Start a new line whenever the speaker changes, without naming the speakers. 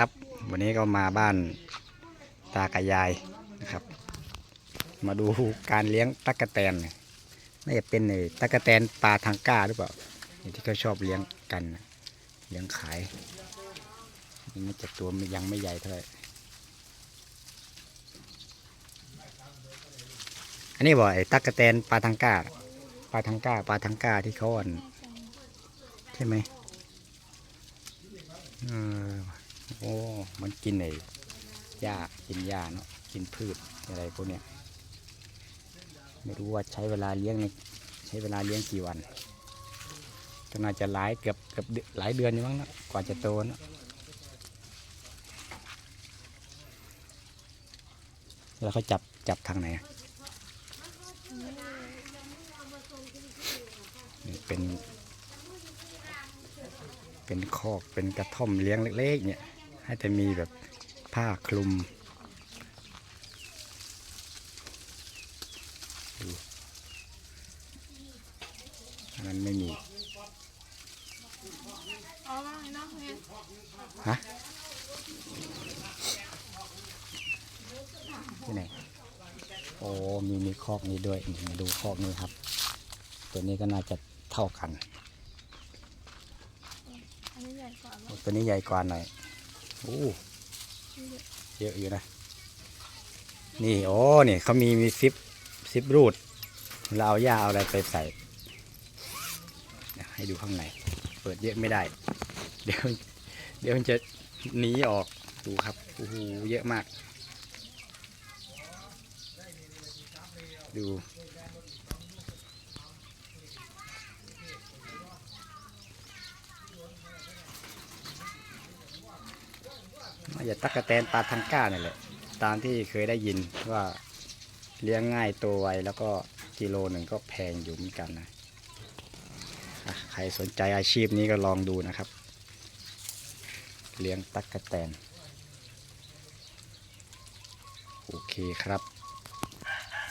ครับ วันนี้ก็มาบ้านตากับยายนะครับ มาดูการเลี้ยงตั๊กแตนน่าจะเป็นไอ้ตั๊กแตนปลาทางก้าหรือเปล่าที่เขาชอบเลี้ยงกันเลี้ยงขายนี่จะตัวยังไม่ใหญ่เท่าไหร่อันนี้บอกไอ้ตั๊กแตนปลาทางก้าปลาทางก้าปลาทางก้าที่เขาอ่อนใช่ไหมเออ โอ้มันกินไอ้หญ้ากินหญ้าเนาะกินพืชอะไรพวกเนี้ยไม่รู้ว่าใช้เวลาเลี้ยงในใช้เวลาเลี้ยงกี่วันก็น่าจะหลายเกือบเกือบหลายเดือนอยู่มั้งนะกว่าจะโตนะแล้วเขาจับจับทางไหนอะนี่เป็น เป็นคอกเป็นกระท่อมเลี้ยงเล็กๆเนี่ย ให้แต่มีแบบผ้าคลุมอันนั้นไม่มี
อ๋อไอ้น้องเนี่ย
ฮะที่ไหนโอ้มีมีคอกนี้ด้วยนี่มาดูคอกนี้ครับ ตัวนี้ก็น่าจะเท่ากัน
อันนี้ใหญ่กว่า
โอ้ตัวนี้ใหญ่กว่าหน่อย โอ้เยอะอยู่นะ นี่โอ้นี่เขามีมีซิปซิปรูดเราเอาหญ้าเอาอะไรไปใส่ ให้ดูข้างใน เปิดเยอะไม่ได้ เดี๋ยวเดี๋ยวมันจะหนีออกดูครับโอ้โหเยอะมาก ดู อย่าตักกะแตนปลาทังก้าเนี่ยแหละตามที่เคยได้ยินว่าเลี้ยงง่ายตัวไวแล้วก็กิโลหนึ่งก็แพงอยู่เหมือนกันนะอะใครสนใจอาชีพนี้ก็ลองดูนะครับ เลี้ยงตักกะแตน โอเคครับ